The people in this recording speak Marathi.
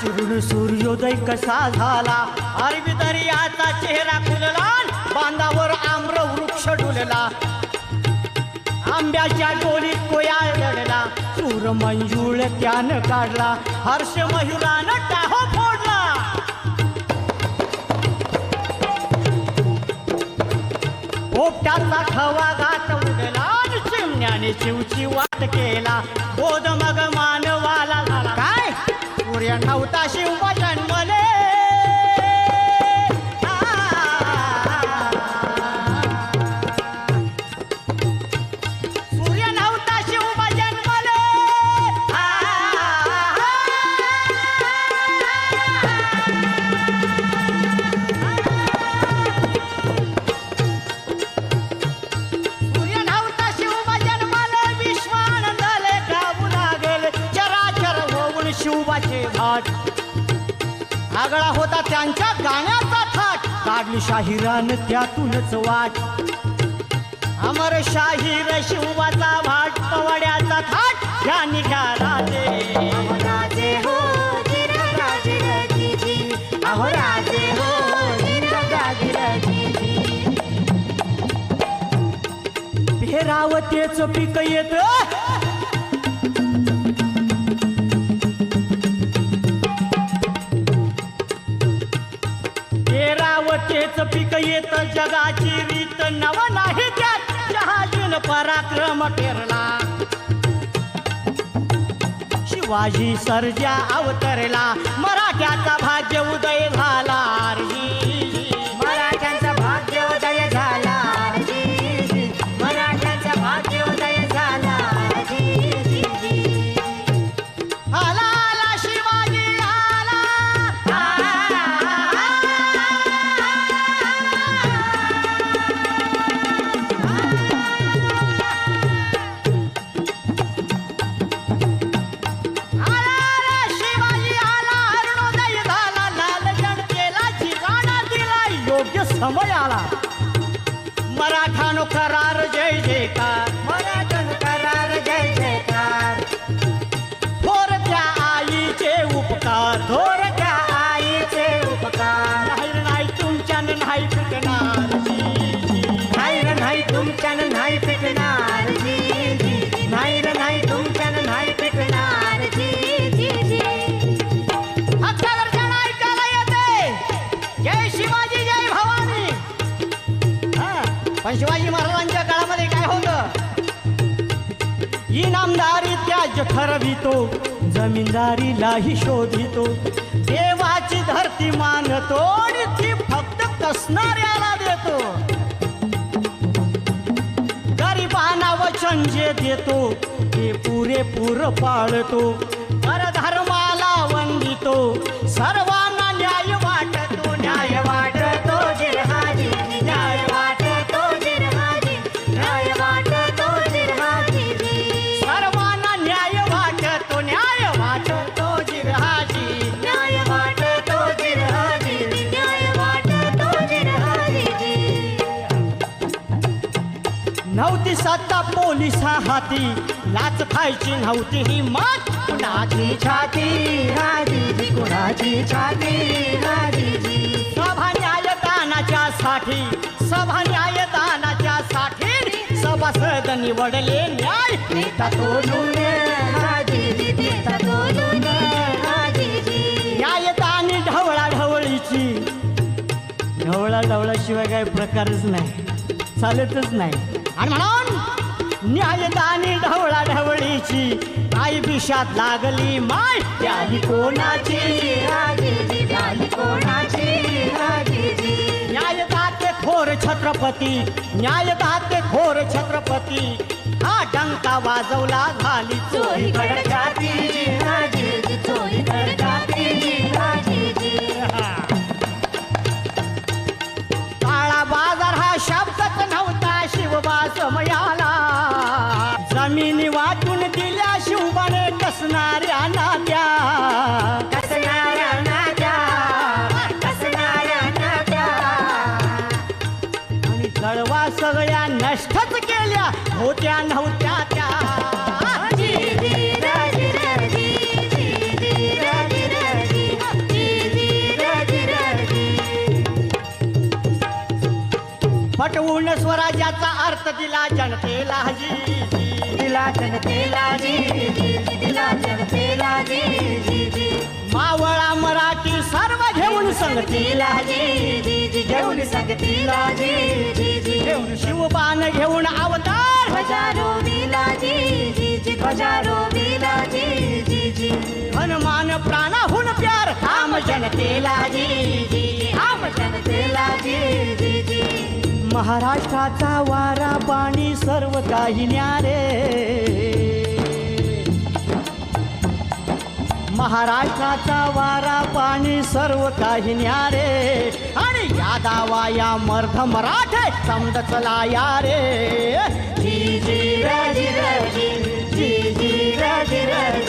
चिरून सूर्योदय कसा झाला? अरबी दर्याचा चेहरा खुलला बांधावर आम्र वृक्ष डुलला. आंब्याच्या डोलीत कोया लढला सूर मंजूळ त्यानं काढला. हर्ष मयुरानं टाहो फोडला. पोपटाचा खवा घात उडला चिमण्याने चिवची वाट केला. बोध मग Mau 修 भाट आगळा होता त्यांच्या गाण्याचा थाट. काढली शाहिरान त्यातूनच वाट. अमर शाहीर शिवाचा भाट पवाड्याचा थाट. या निघा राजे. राजे हो भेरावतेच पीक येत जगाची रीत नव नाही त्यात. शहाजीन पराक्रम पेरला. शिवाजी सर्जा अवतरला. मराठ्याचा भाग्य समय आला. मराठानो करार जय जयकार. राज्य ठरवितो जमीनदारीलाही शोधितो. देवाची धरती मानतो आणि ती फक्त कसणाऱ्याला देतो. गरिबांना वचन जे देतो ते पुरेपूर पाळतो. परधर्माला वंदितो. सर्वांना नव्हती सत्ता पोलिसा हाती. लाच खायची नव्हती ही मात. कुणाची छाती? हाजी जी कुणाची छाती? हाजी जी सभा न्यायदानाच्या साठी सभा न्यायदानाच्या साठी सभासद निवडले न्याय. नेता तोडून न्यायदानी ढवळा ढवळीची ढवळा ढवळाशिवाय काही प्रकारच नाही. चालतच नाही. आणि म्हणून न्यायदानी ढवळा ढवळीची आई विषात लागली माय. त्याली कोणाची? न्यायदाते थोर छत्रपती न्यायदाते थोर छत्रपती. हा डंका वाजवला झाली चोरी स्वामीनी वाटून दिल्या शिवबाने कसणाऱ्या नात्या. कसणाऱ्या सगळ्या नष्टच केल्या होत्या नव्हत्या त्या. पटवून स्वराज्याचा अर्थ दिला जनतेला हजी दिला जनतेला दिला जनतेला जी जी जी मावळा मराठी सर्व घेऊन संगती तिला जी जी जी घेऊन संगतीला जी जी जी. घेऊन शिवबान घेऊन अवतार. जी जी हनुमान प्राणाहून प्यार काम जनतेला जी. महाराष्ट्राचा वारा पाणी सर्व काही न्यारे. महाराष्ट्राचा वारा पाणी सर्व काही न्यारे. आणि या दावा या मर्ध मराठे समज चला या रे. जी जी राजी राजी. जी जी राजी राजी.